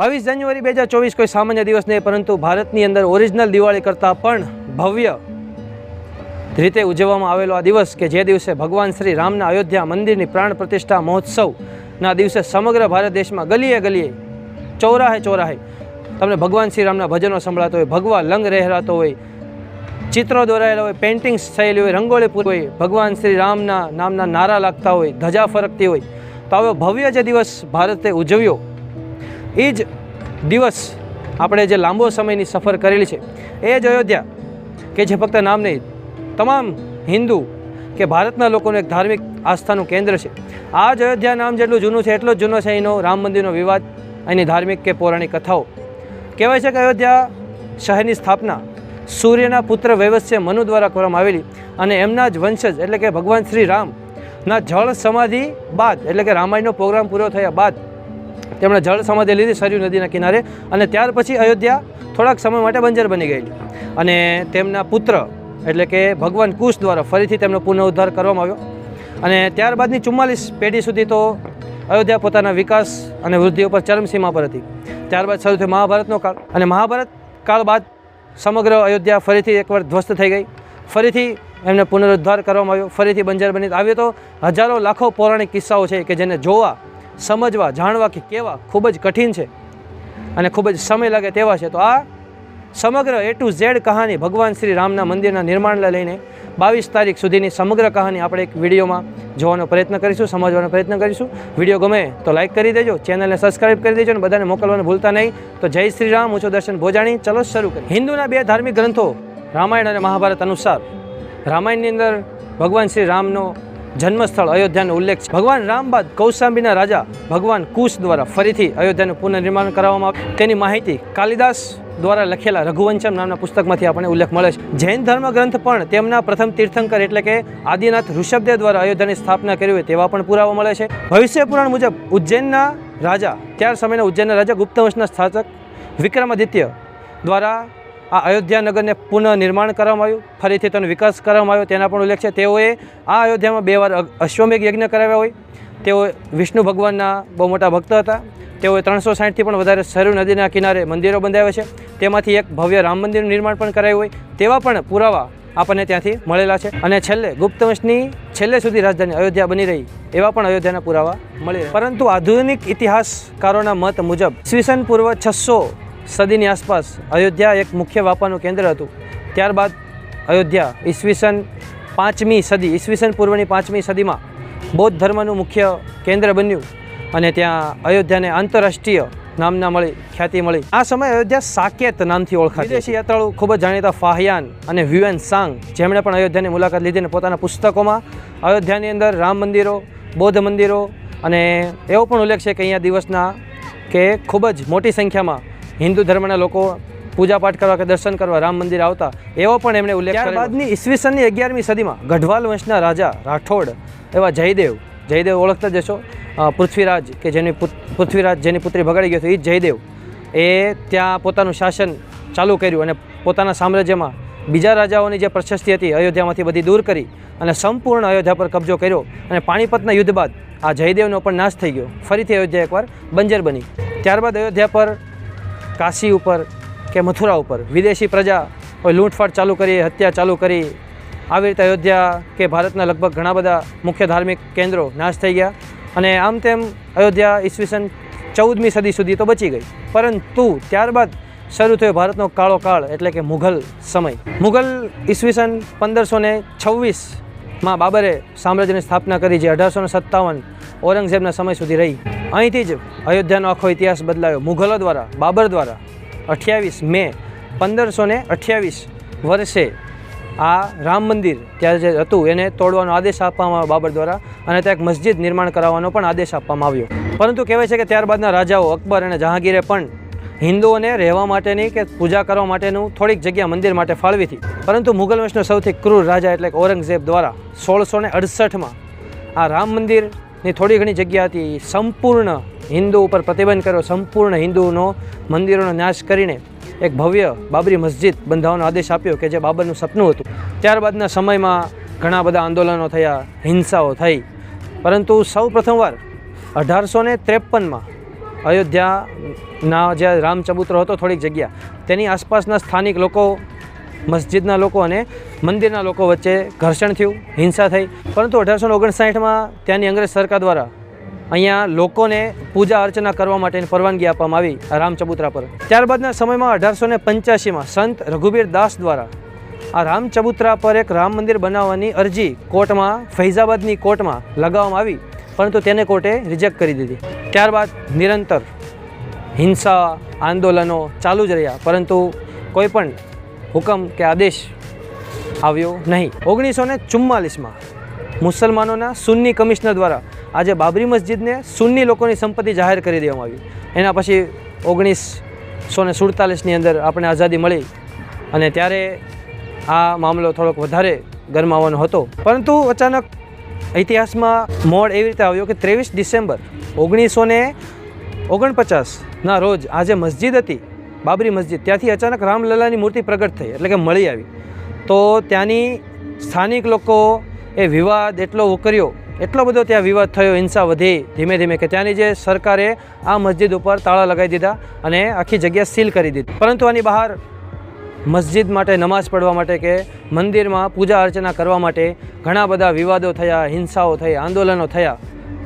બાવીસ જાન્યુઆરી બે હજાર ચોવીસ કોઈ સામાન્ય દિવસ નહીં, પરંતુ ભારતની અંદર ઓરિજિનલ દિવાળી કરતાં પણ ભવ્ય રીતે ઉજવવામાં આવેલો આ દિવસ કે જે દિવસે ભગવાન શ્રી રામના અયોધ્યા મંદિરની પ્રાણ પ્રતિષ્ઠા મહોત્સવના દિવસે સમગ્ર ભારત દેશમાં ગલીએ ગલીએ ચોરાહે ચોરાહે તમને ભગવાન શ્રી રામના ભજનો સંભળાતો હોય, ભગવા લંગ રહેરાતો હોય, ચિત્રો દોરાયેલા હોય પેઇન્ટિંગ્સ થયેલી હોય, રંગોળી પૂરી હોય, ભગવાન શ્રી રામના નામના નારા લાગતા હોય, ધજા ફરકતી હોય, તો આવો ભવ્ય જે દિવસ ભારતે ઉજવ્યો એ જ દિવસ આપણે જે લાંબો સમયની સફર કરેલી છે, એ જ અયોધ્યા, કે જે ફક્ત નામ નહીં, તમામ હિન્દુ કે ભારતના લોકોનું એક ધાર્મિક આસ્થાનું કેન્દ્ર છે. આ જ અયોધ્યા નામ જેટલું જૂનું છે, એટલો જ જૂનો છે એનો રામ મંદિરનો વિવાદ, એની ધાર્મિક કે પૌરાણિક કથાઓ. કહેવાય છે કે અયોધ્યા શહેરની સ્થાપના સૂર્યના પુત્ર વૈવસ્ય મનુ દ્વારા કરવામાં આવેલી અને એમના જ વંશજ એટલે કે ભગવાન શ્રી રામના જળ સમાધિ બાદ, એટલે કે રામાયણનો પ્રોગ્રામ પૂરો થયા બાદ તેમણે જળ સમાધિ લીધી સરયુ નદીના કિનારે અને ત્યાર પછી અયોધ્યા થોડાક સમય માટે બંજર બની ગયેલી. અને તેમના પુત્ર એટલે કે ભગવાન કુશ દ્વારા ફરીથી તેમનો પુનઃઉદ્ધાર કરવામાં આવ્યો. અને ત્યારબાદની ચુમ્માલીસ પેઢી સુધી તો અયોધ્યા પોતાના વિકાસ અને વૃદ્ધિ ઉપર ચરમસીમા પર હતી. ત્યારબાદ શરૂ થયો મહાભારતનો કાળ. અને મહાભારત કાળ બાદ સમગ્ર અયોધ્યા ફરીથી એકવાર ધ્વસ્ત થઈ ગઈ. ફરીથી એમને પુનરુદ્ધાર કરવામાં આવ્યો. ફરીથી બંજર બની આવ્યો તો હજારો લાખો પૌરાણિક કિસ્સાઓ છે કે જેને જોવા સમજવા, જાણવા કે કેવા ખૂબ જ કઠિન છે અને ખૂબ જ સમય લાગે તેવા છે. તો આ સમગ્ર એ ટુ ઝેડ કહાની ભગવાન શ્રી રામના મંદિરના નિર્માણને લઈને બાવીસ તારીખ સુધીની સમગ્ર કહાની આપણે એક વિડીયોમાં જોવાનો પ્રયત્ન કરીશું, સમજવાનો પ્રયત્ન કરીશું. વીડિયો ગમે તો લાઇક કરી દેજો, ચેનલને સબસ્ક્રાઇબ કરી દેજો અને બધાને મોકલવાનું ભૂલતા નહીં. તો જય શ્રી રામ, ઊંચો દર્શન ભોજાણી. ચલો શરૂ કરીએ. હિન્દુના બે ધાર્મિક ગ્રંથો રામાયણ અને મહાભારત અનુસાર. રામાયણની અંદર ભગવાન શ્રી રામનો જન્મસ્થળ અયોધ્યાનો ઉલ્લેખ છે. ભગવાન રામ બાદ કૌશાંબીના રાજા ભગવાન કુશ દ્વારા ફરીથી અયોધ્યાનું પુનર્નિર્માણ કરવામાં આવ્યું. તેની માહિતી કાલિદાસ દ્વારા લખેલા રઘુવંશમ નામના પુસ્તકમાંથી આપણને ઉલ્લેખ મળે છે. જૈન ધર્મ ગ્રંથ પણ તેમના પ્રથમ તીર્થંકર એટલે કે આદિનાથ ઋષભદેવ દ્વારા અયોધ્યાની સ્થાપના કરી હોય તેવા પણ પુરાવા મળે છે. ભવિષ્ય પુરાણ મુજબ ઉજ્જૈનના રાજા, ત્યાર સમયના ઉજ્જૈનના રાજા ગુપ્તવંશના સ્થાપક વિક્રમાદિત્ય દ્વારા આ અયોધ્યા નગરને પુનઃનિર્માણ કરવામાં આવ્યું. ફરીથી તેનો વિકાસ કરવામાં આવ્યો. તેના પણ ઉલ્લેખ છે. તેઓએ આ અયોધ્યામાં બે વાર અશ્વમેઘ યજ્ઞ કરાવ્યા હોય. તેઓ વિષ્ણુ ભગવાનના બહુ મોટા ભક્ત હતા. તેઓએ ત્રણસો સાઠથી પણ વધારે સરયુ નદીના કિનારે મંદિરો બંધાવ્યા છે. તેમાંથી એક ભવ્ય રામ મંદિરનું નિર્માણ પણ કરાયું હોય. તેવા પણ પુરાવા આપણને ત્યાંથી મળેલા છે. અને છેલ્લે ગુપ્ત વંશની છેલ્લે સુધી રાજધાની અયોધ્યા બની રહી, એવા પણ અયોધ્યાના પુરાવા મળી પરંતુ આધુનિક ઇતિહાસકારોના મત મુજબ, ઈસવીસન પૂર્વ છસો સદીની આસપાસ અયોધ્યા એક મુખ્ય વાપાનું કેન્દ્ર હતું. ત્યારબાદ અયોધ્યા ઈસવીસન પાંચમી સદી ઈસવીસન પૂર્વની પાંચમી સદીમાં બૌદ્ધ ધર્મનું મુખ્ય કેન્દ્ર બન્યું અને ત્યાં અયોધ્યાને આંતરરાષ્ટ્રીય નામના મળી ખ્યાતિ મળી. આ સમયે અયોધ્યા સાકેત નામથી ઓળખાતી વિદેશી યાત્રાળુ ખૂબ જ જાણીતા ફાહયાન અને વ્યુએન સાંગ જેમણે પણ અયોધ્યાની મુલાકાત લીધી અને પોતાના પુસ્તકોમાં અયોધ્યાની અંદર રામ મંદિરો બૌદ્ધ મંદિરો અને એવો પણ ઉલ્લેખ છે કે અહીંયા દિવસના કે ખૂબ જ મોટી સંખ્યામાં હિન્દુ ધર્મના લોકો પૂજાપાઠ કરવા કે દર્શન કરવા રામ મંદિર આવતા એવો પણ એમણે ઉલ્લેખ ત્યારબાદની ઈસવીસનની અગિયારમી સદીમાં ગઢવાલ વંશના રાજા રાઠોડ એવા જયદેવ જયદેવ ઓળખતા જશો પૃથ્વીરાજ કે જેની પૃથ્વીરાજ જેની પુત્રી ભગાડી ગયો હતો એ જ જયદેવ. એ ત્યાં પોતાનું શાસન ચાલુ કર્યું અને પોતાના સામ્રાજ્યમાં બીજા રાજાઓની જે પ્રશસ્તિ હતી અયોધ્યામાંથી બધી દૂર કરી અને સંપૂર્ણ અયોધ્યા પર કબજો કર્યો અને પાણીપતના યુદ્ધ બાદ આ જયદેવનો પણ નાશ થઈ ગયો. ફરીથી અયોધ્યા એકવાર બંજર બની. ત્યારબાદ અયોધ્યા પર કાશી ઉપર કે મથુરા ઉપર? વિદેશી પ્રજા કોઈ લૂંટફાટ ચાલુ કરી, હત્યા ચાલુ કરી. આવી રીતે અયોધ્યા કે ભારતના લગભગ ઘણા બધા મુખ્ય ધાર્મિક કેન્દ્રો નાશ થઈ ગયા અને આમ તેમ અયોધ્યા ઈસવીસન ચૌદમી સદી સુધી તો બચી ગઈ. પરંતુ ત્યારબાદ શરૂ થયો ભારતનો કાળો કાળ એટલે કે મુઘલ સમય. મુઘલ ઈસવીસન પંદરસો ને છવ્વીસમાં બાબરે સામ્રાજ્યની સ્થાપના કરી જે અઢારસો સત્તાવન ઔરંગઝેબના સમય સુધી રહી. અહીંથી જ અયોધ્યાનો આખો ઇતિહાસ બદલાયો. મુઘલો દ્વારા, બાબર દ્વારા અઠ્યાવીસ મે પંદરસો ને અઠ્યાવીસ વર્ષે આ રામ મંદિર ત્યારે જે હતું એને તોડવાનો આદેશ આપવામાં આવ્યો બાબર દ્વારા અને ત્યાં એક મસ્જિદ નિર્માણ કરાવવાનો પણ આદેશ આપવામાં આવ્યો. પરંતુ કહેવાય છે કે ત્યારબાદના રાજાઓ અકબર અને જહાંગીરે પણ હિન્દુઓને રહેવા માટેની કે પૂજા કરવા માટેનું થોડીક જગ્યા મંદિર માટે ફાળવી હતી. પરંતુ મુઘલ વંશનો સૌથી ક્રૂર રાજા એટલે ઔરંગઝેબ દ્વારા સોળસો ને અડસઠમાં આ રામ મંદિરની થોડી ઘણી જગ્યા હતી. સંપૂર્ણ હિન્દુ ઉપર પ્રતિબંધ કર્યો. સંપૂર્ણ હિન્દુનો મંદિરોનો નાશ કરીને એક ભવ્ય બાબરી મસ્જિદ બંધાવવાનો આદેશ આપ્યો કે જે બાબરનું સપનું હતું. ત્યારબાદના સમયમાં ઘણા બધા આંદોલનો થયા, હિંસાઓ થઈ. પરંતુ સૌ પ્રથમવાર અઢારસો ને ત્રેપનમાં અયોધ્યાના જે રામ હતો થોડીક જગ્યા, તેની આસપાસના સ્થાનિક લોકો, મસ્જિદના લોકો અને મંદિરના લોકો વચ્ચે ઘર્ષણ થયું, હિંસા થઈ. પરંતુ અઢારસો ઓગણસાઠમાં ત્યાંની અંગ્રેજ સરકાર દ્વારા અહીંયા લોકોને પૂજા અર્ચના કરવા માટેની પરવાનગી આપવામાં આવી રામ ચબૂતરા પર. ત્યારબાદના સમયમાં અઢારસો ને પંચ્યાસીમાં સંત રઘુબીર દાસ દ્વારા આ રામ ચબૂતરા પર એક રામ મંદિર બનાવવાની અરજી કોર્ટમાં, ફૈઝાબાદની કોર્ટમાં લગાવવામાં આવી, પરંતુ તેને કોર્ટે રિજેક્ટ કરી દીધી. ત્યારબાદ નિરંતર હિંસા, આંદોલનો ચાલુ જ રહ્યા, પરંતુ કોઈ પણ હુકમ કે આદેશ આવ્યો નહીં. ઓગણીસો ને ચુમ્માલીસમાં મુસલમાનોના સુન્ની કમિશનર દ્વારા આજે બાબરી મસ્જિદને સુન્ની લોકોની સંપત્તિ જાહેર કરી દેવામાં આવી. એના પછી ઓગણીસો ને સુડતાલીસની અંદર આપણે આઝાદી મળી અને ત્યારે આ મામલો થોડોક વધારે ગરમાવાનો હતો. પરંતુ અચાનક ઇતિહાસમાં મોડ એવી રીતે આવ્યો કે ત્રેવીસ ડિસેમ્બર ઓગણીસો ને ઓગણપચાસના રોજ આ જે મસ્જિદ હતી, બાબરી મસ્જિદ. ત્યાંથી અચાનક રામલલાની મૂર્તિ પ્રગટ થઈ, એટલે કે મળી આવી. તો ત્યાંની સ્થાનિક લોકો એ વિવાદ એટલો ઉકર્યો, એટલો બધો ત્યાં વિવાદ થયો, હિંસા વધી ધીમે ધીમે કે ત્યાંની જે સરકારે આ મસ્જિદ ઉપર તાળા લગાવી દીધા અને આખી જગ્યા સીલ કરી દીધી. પરંતુ આની બહાર મસ્જિદ માટે નમાઝ પઢવા માટે કે મંદિરમાં પૂજા અર્ચના કરવા માટે ઘણા બધા વિવાદો થયા, હિંસાઓ થઈ, આંદોલનો થયા.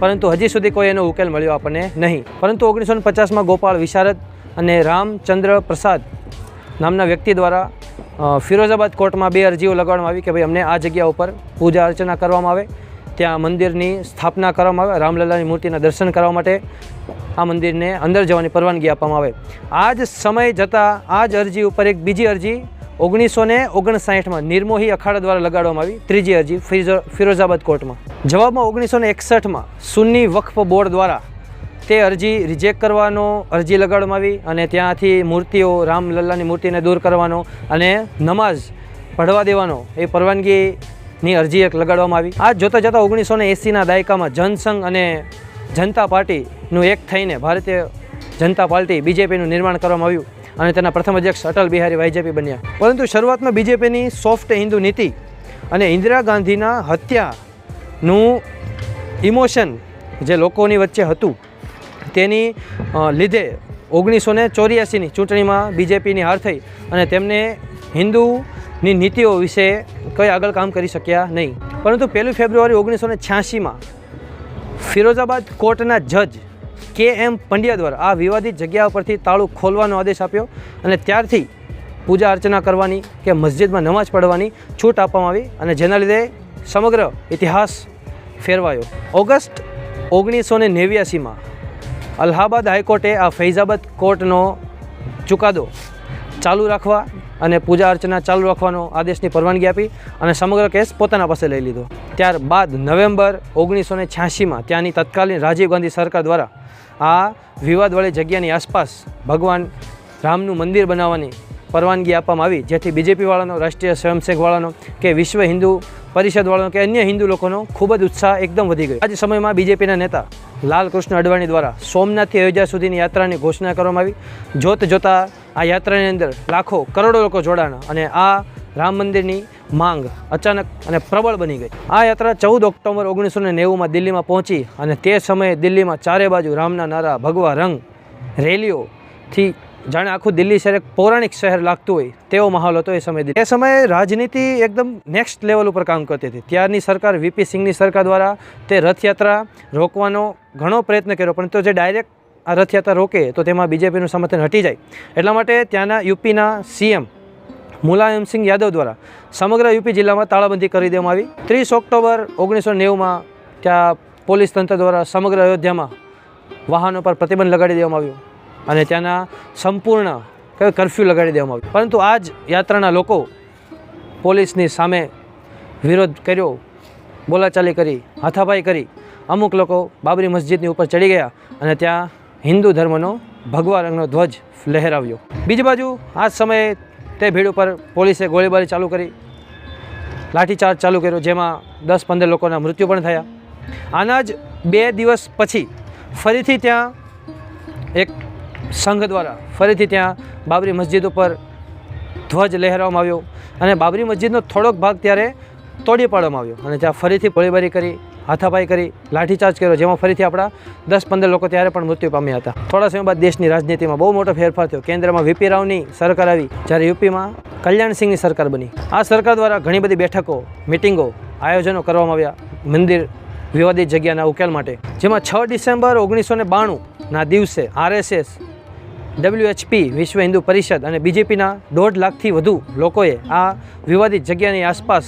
પરંતુ હજી સુધી કોઈ એનો ઉકેલ મળ્યો આપણને નહીં. પરંતુ ઓગણીસો પચાસમાં ગોપાલ વિશારદ અને રામચંદ્ર પ્રસાદ નામના વ્યક્તિ દ્વારા ફિરોઝાબાદ કોર્ટમાં બે અરજીઓ લગાડવામાં આવી કે ભાઈ અમને આ જગ્યા ઉપર પૂજા અર્ચના કરવામાં આવે. ત્યાં મંદિરની સ્થાપના કરવામાં આવે, રામલલાની મૂર્તિના દર્શન કરવા માટે આ મંદિરને અંદર જવાની પરવાનગી આપવામાં આવે. આ જ સમય જતાં આ જ અરજી ઉપર એક બીજી અરજી ઓગણીસો ને ઓગણસાઠમાં નિર્મોહી અખાડા દ્વારા લગાડવામાં આવી. ત્રીજી અરજી ફિરોઝ- ફિરોઝાબાદ કોર્ટમાં. જવાબમાં ઓગણીસો ને એકસઠમાં સુન્ની વક્ફ બોર્ડ દ્વારા તે અરજી રિજેક્ટ કરવાનો અરજી લગાડવામાં આવી અને ત્યાંથી મૂર્તિઓ રામલલ્લાની મૂર્તિને દૂર કરવાનો અને નમાઝ પઢવા દેવાનો એ પરવાનગીની અરજી એક લગાડવામાં આવી. આ જોતા જતાં ઓગણીસો ને એંસીના દાયકામાં જનસંઘ અને જનતા પાર્ટીનું એક થઈને ભારતીય જનતા પાર્ટી બીજેપીનું નિર્માણ કરવામાં આવ્યું અને તેના પ્રથમ અધ્યક્ષ અટલ બિહારી વાયજેપી બન્યા. પરંતુ શરૂઆતમાં બીજેપીની સોફ્ટ હિન્દુ નીતિ અને ઇન્દિરા ગાંધીના હત્યાનું ઇમોશન જે લોકોની વચ્ચે હતું, તેની લીધે ઓગણીસો ને ચોર્યાસીની ચૂંટણીમાં બીજેપીની હાર થઈ અને તેમને હિન્દુની નીતિઓ વિશે કંઈ આગળ કામ કરી શક્યા નહીં. પરંતુ પહેલી ફેબ્રુઆરી ઓગણીસો ને છ્યાસીમાં ફિરોઝાબાદ કોર્ટના જજ કે એમ પંડ્યા દ્વારા આ વિવાદિત જગ્યા પરથી તાળું ખોલવાનો આદેશ આપ્યો અને ત્યારથી પૂજા અર્ચના કરવાની કે મસ્જિદમાં નમાઝ પઢવાની છૂટ આપવામાં આવી અને જેના લીધે સમગ્ર ઇતિહાસ ફેરવાયો. ઓગસ્ટ ઓગણીસો ને નેવ્યાસીમાં અલ્હાબાદ હાઈકોર્ટે આ ફૈઝાબાદ કોર્ટનો ચુકાદો ચાલુ રાખવા અને પૂજા અર્ચના ચાલુ રાખવાનો આદેશની પરવાનગી આપી અને સમગ્ર કેસ પોતાના પાસે લઈ લીધો. ત્યારબાદ નવેમ્બર ઓગણીસો ને છ્યાસીમાં ત્યાંની તત્કાલીન રાજીવ ગાંધી સરકાર દ્વારા આ વિવાદવાળી જગ્યાની આસપાસ ભગવાન રામનું મંદિર બનાવવાની પરવાનગી આપવામાં આવી, જેથી બીજેપીવાળાનો રાષ્ટ્રીય સ્વયંસેવકવાળાનો કે વિશ્વ હિન્દુ પરિષદવાળાનો કે અન્ય હિન્દુ લોકોનો ખૂબ જ ઉત્સાહ એકદમ વધી ગયો. આજ સમયમાં બીજેપીના નેતા લાલકૃષ્ણ અડવાણી દ્વારા સોમનાથથી અયોધ્યા સુધીની યાત્રાની ઘોષણા કરવામાં આવી. જોત જોતા આ યાત્રાની અંદર લાખો કરોડો લોકો જોડાણા અને આ રામ મંદિરની માંગ અચાનક અને પ્રબળ બની ગઈ. આ યાત્રા ચૌદ ઓક્ટોબર ઓગણીસો નેવુંમાં દિલ્હીમાં પહોંચી અને તે સમયે દિલ્હીમાં ચારે બાજુ રામના નારા, ભગવા રંગ, રેલીઓથી જાણે આખું દિલ્હી શહેર એક પૌરાણિક શહેર લાગતું હોય, તેવો માહોલ હતો એ સમયે એ સમયે રાજનીતિ એકદમ નેક્સ્ટ લેવલ ઉપર કામ કરતી હતી. ત્યારની સરકાર વીપી સિંહની સરકાર દ્વારા તે રથયાત્રા રોકવાનો ઘણો પ્રયત્ન કર્યો, પણ તો જે ડાયરેક્ટ આ રથયાત્રા રોકે, તો તેમાં બીજેપીનું સમર્થન હટી જાય. એટલા માટે ત્યાંના યુપીના સીએમ મુલાયમસિંહ યાદવ દ્વારા સમગ્ર યુપી જિલ્લામાં તાળાબંધી કરી દેવામાં આવી. ત્રીસ ઓક્ટોબર ઓગણીસો નેવુંમાં ત્યાં પોલીસ તંત્ર દ્વારા સમગ્ર અયોધ્યામાં વાહનો પર પ્રતિબંધ લગાડી દેવામાં આવ્યો. અને ત્યાંના સંપૂર્ણ કર્ફ્યુ લગાડી દેવામાં આવ્યો પરંતુ આ જ યાત્રાના લોકો પોલીસની સામે વિરોધ કર્યો, બોલાચાલી કરી, હાથાપાઈ કરી. અમુક લોકો બાબરી મસ્જિદની ઉપર ચડી ગયા અને ત્યાં હિન્દુ ધર્મનો ભગવા રંગનો ધ્વજ લહેરાવ્યો. બીજી બાજુ આ સમયે તે ભીડ ઉપર પોલીસે ગોળીબારી ચાલુ કરી, લાઠીચાર્જ ચાલુ કર્યો, જેમાં દસ પંદર લોકોના મૃત્યુ પણ થયા. આના જ બે દિવસ પછી ફરીથી ત્યાં એક સંઘ દ્વારા ફરીથી ત્યાં બાબરી મસ્જિદ ઉપર ધ્વજ લહેરાવવામાં આવ્યો અને બાબરી મસ્જિદનો થોડોક ભાગ ત્યારે તોડી પાડવામાં આવ્યો અને ત્યાં ફરીથી ગોળીબારી કરી, હાથાપાઈ કરી, લાઠીચાર્જ કર્યો, જેમાં ફરીથી આપણા દસ પંદર લોકો ત્યારે પણ મૃત્યુ પામ્યા હતા. થોડા સમય બાદ દેશની રાજનીતિમાં બહુ મોટો ફેરફાર થયો. કેન્દ્રમાં વીપી રાવની સરકાર આવી, જ્યારે યુપીમાં કલ્યાણસિંહની સરકાર બની. આ સરકાર દ્વારા ઘણી બધી બેઠકો, મિટિંગો, આયોજનો કરવામાં આવ્યા મંદિર વિવાદિત જગ્યાના ઉકેલ માટે. જેમાં છ ડિસેમ્બર ઓગણીસો ને બાણુંના દિવસે આરએસએસ ડબ્લ્યુએચપી વિશ્વ હિન્દુ પરિષદ અને બીજેપીના દોઢ લાખથી વધુ લોકોએ આ વિવાદિત જગ્યાની આસપાસ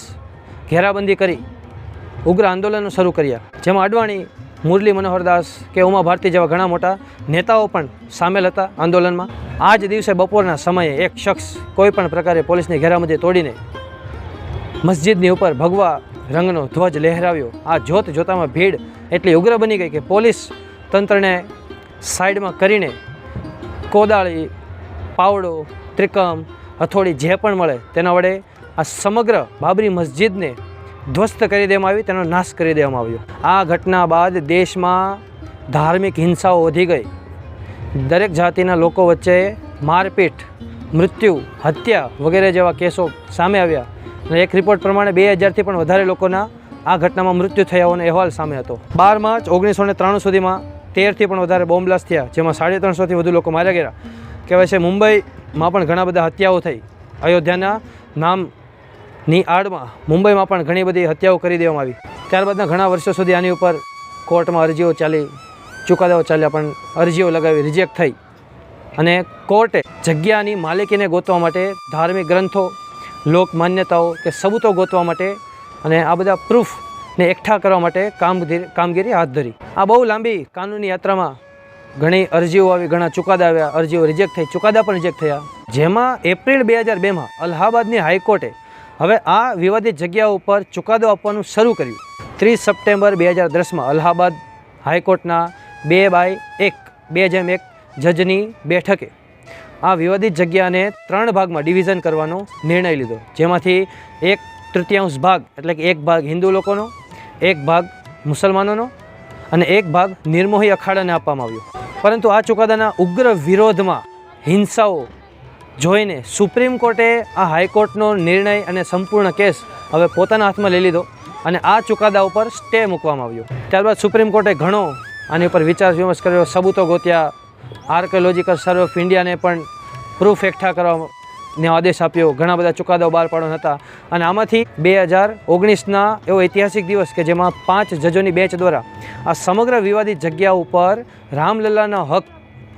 ઘેરાબંધી કરી, ઉગ્ર આંદોલનો શરૂ કર્યા. જેમાં અડવાણી, મુરલી મનોહરદાસ કે ઉમા ભારતી જેવા ઘણા મોટા નેતાઓ પણ સામેલ હતા આંદોલનમાં. આ જ દિવસે બપોરના સમયે એક શખ્સ કોઈ પણ પ્રકારે પોલીસની ઘેરાબંધી તોડીને મસ્જિદની ઉપર ભગવા રંગનો ધ્વજ લહેરાવ્યો. આ જોત જોતામાં ભીડ એટલી ઉગ્ર બની ગઈ કે પોલીસ તંત્રને સાઈડમાં કરીને કોદાળી, પાવડો, ત્રિકમ, હથોડી જે પણ મળે તેના વડે આ સમગ્ર બાબરી મસ્જિદને ધ્વસ્ત કરી દેવામાં આવી, તેનો નાશ કરી દેવામાં આવ્યો. આ ઘટના બાદ દેશમાં ધાર્મિક હિંસાઓ વધી ગઈ. દરેક જાતિના લોકો વચ્ચે મારપીટ, મૃત્યુ, હત્યા વગેરે જેવા કેસો સામે આવ્યા. અને એક રિપોર્ટ પ્રમાણે બે હજારથી પણ વધારે લોકોના આ ઘટનામાં મૃત્યુ થયા હોવાનો અહેવાલ સામે હતો. બાર માર્ચ ઓગણીસો ને ત્રાણું સુધીમાં તેરથી પણ વધારે બોમ્બ બ્લાસ્ટ થયા, જેમાં સાડી ત્રણસોથી વધુ લોકો માર્યા ગયા. કહેવાય છે મુંબઈમાં પણ ઘણા બધા હત્યાઓ થઈ. અયોધ્યાના નામની આડમાં મુંબઈમાં પણ ઘણી બધી હત્યાઓ કરી દેવામાં આવી. ત્યારબાદના ઘણા વર્ષો સુધી આની ઉપર કોર્ટમાં અરજીઓ ચાલી, ચુકાદાઓ ચાલ્યા, પણ અરજીઓ લગાવી રિજેક્ટ થઈ. અને કોર્ટે જગ્યાની માલિકીને ગોતવા માટે ધાર્મિક ગ્રંથો લોક માન્યતાઓ કે સબૂતો ગોતવા માટે અને આ બધા પ્રૂફને એકઠા કરવા માટે કામગીરી હાથ ધરી. આ બહુ લાંબી કાનૂની યાત્રામાં ઘણી અરજીઓ આવી, ઘણા ચુકાદા આવ્યા, અરજીઓ રિજેક્ટ થઈ, ચુકાદા પણ રિજેક્ટ થયા. જેમાં એપ્રિલ બે હજાર બેમાં અલ્હાબાદની હાઈકોર્ટે હવે આ વિવાદિત જગ્યા ઉપર ચુકાદો આપવાનું શરૂ કર્યું. ત્રીસ સપ્ટેમ્બર બે હજાર દસમાં અલ્હાબાદ હાઈકોર્ટના બે બાય એક, બે જેમ એક જજની બેઠકે આ વિવાદિત જગ્યાને ત્રણ ભાગમાં ડિવિઝન કરવાનો નિર્ણય લીધો. જેમાંથી એક તૃતીયાંશ ભાગ, એટલે કે એક ભાગ હિન્દુ લોકોનો એક ભાગ મુસલમાનોનો અને એક ભાગ નિર્મોહી અખાડાને આપવામાં આવ્યો. પરંતુ આ ચુકાદાના ઉગ્ર વિરોધમાં હિંસાઓ જોઈને સુપ્રીમ કોર્ટે આ હાઈકોર્ટનો નિર્ણય અને સંપૂર્ણ કેસ હવે પોતાના હાથમાં લઈ લીધો અને આ ચુકાદા ઉપર સ્ટે મૂકવામાં આવ્યો. ત્યારબાદ સુપ્રીમ કોર્ટે ઘણો આની ઉપર વિચાર વિમર્શ કર્યો. સબૂતો ગોત્યા. આર્કિયોલોજીકલ સર્વે ઓફ ઇન્ડિયાને પણ પ્રૂફ એકઠા કરવાનો આદેશ આપ્યો. ઘણા બધા ચુકાદાઓ બહાર પાડવાના હતા. અને આમાંથી બે હજાર ઓગણીસના એવો ઐતિહાસિક દિવસ કે જેમાં પાંચ જજોની બેચ દ્વારા આ સમગ્ર વિવાદિત જગ્યા ઉપર રામલલ્લાનો હક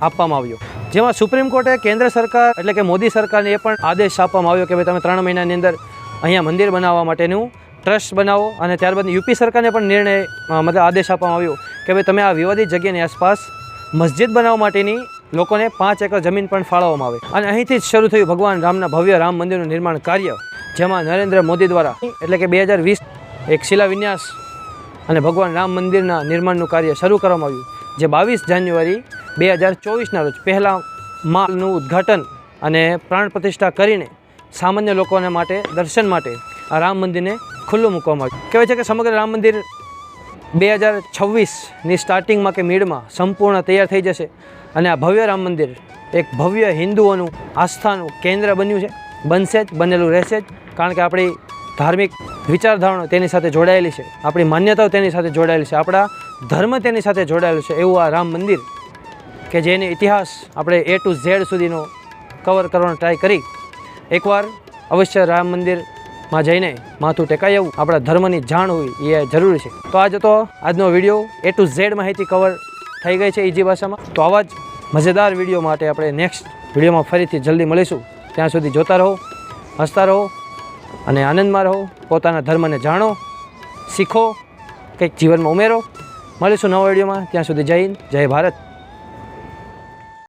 આપવામાં આવ્યો. જેમાં સુપ્રીમ કોર્ટે કેન્દ્ર સરકાર એટલે કે મોદી સરકારને એ પણ આદેશ આપવામાં આવ્યો કે ભાઈ તમે ત્રણ મહિનાની અંદર અહીંયા મંદિર બનાવવા માટેનું ટ્રસ્ટ બનાવો અને ત્યારબાદ યુપી સરકારને પણ નિર્ણય મતલબ આદેશ આપવામાં આવ્યો કે ભાઈ તમે આ વિવાદિત જગ્યાની આસપાસ મસ્જિદ બનાવવા માટેની લોકોને પાંચ એકર જમીન પણ ફાળવવામાં આવે. અને અહીંથી જ શરૂ થયું ભગવાન રામના ભવ્ય રામ મંદિરનું નિર્માણ કાર્ય, જેમાં નરેન્દ્ર મોદી દ્વારા, એટલે કે બે હજાર વીસ એક શિલાવિન્યાસ અને ભગવાન રામ મંદિરના નિર્માણનું કાર્ય શરૂ કરવામાં આવ્યું, જે બાવીસ જાન્યુઆરી બે હજાર ચોવીસના રોજ પહેલાં માલનું ઉદ્ઘાટન અને પ્રાણ પ્રતિષ્ઠા કરીને સામાન્ય લોકોને માટે, દર્શન માટે આ રામ મંદિરને ખુલ્લું મૂકવામાં આવ્યું. કહેવાય છે કે સમગ્ર રામ મંદિર બે હજાર છવ્વીસની સ્ટાર્ટિંગમાં કે મિડમાં સંપૂર્ણ તૈયાર થઈ જશે. અને આ ભવ્ય રામ મંદિર એક ભવ્ય હિન્દુઓનું આસ્થાનું કેન્દ્ર બન્યું છે. બનશે જ, બનેલું રહેશે જ, કારણ કે આપણી ધાર્મિક વિચારધારણો તેની સાથે જોડાયેલી છે. આપણી માન્યતાઓ તેની સાથે જોડાયેલી છે. આપણા ધર્મ તેની સાથે જોડાયેલું છે. એવું આ રામ મંદિર કે જેને ઇતિહાસ આપણે એ ટુ ઝેડ સુધીનો કવર કરવાનો ટ્રાય કરી. એકવાર અવશ્ય રામ મંદિરમાં જઈને માથું ટેકાઈ આવવું આપણા ધર્મની જાણ હોવી એ જરૂરી છે. તો આજ તો આજનો વીડિયો. એ ટુ ઝેડ માહિતી કવર થઈ ગઈ છે ઇજી ભાષામાં. તો આવા જ મજેદાર વીડિયો માટે આપણે નેક્સ્ટ વિડીયોમાં ફરીથી જલ્દી મળીશું. ત્યાં સુધી જોતા રહો, હસતા રહો અને આનંદમાં રહો. પોતાના ધર્મને જાણો, શીખો, કંઈક જીવનમાં ઉમેરો. મળીશું નવા વિડીયોમાં. ત્યાં સુધી જય હિન્દ, જય ભારત.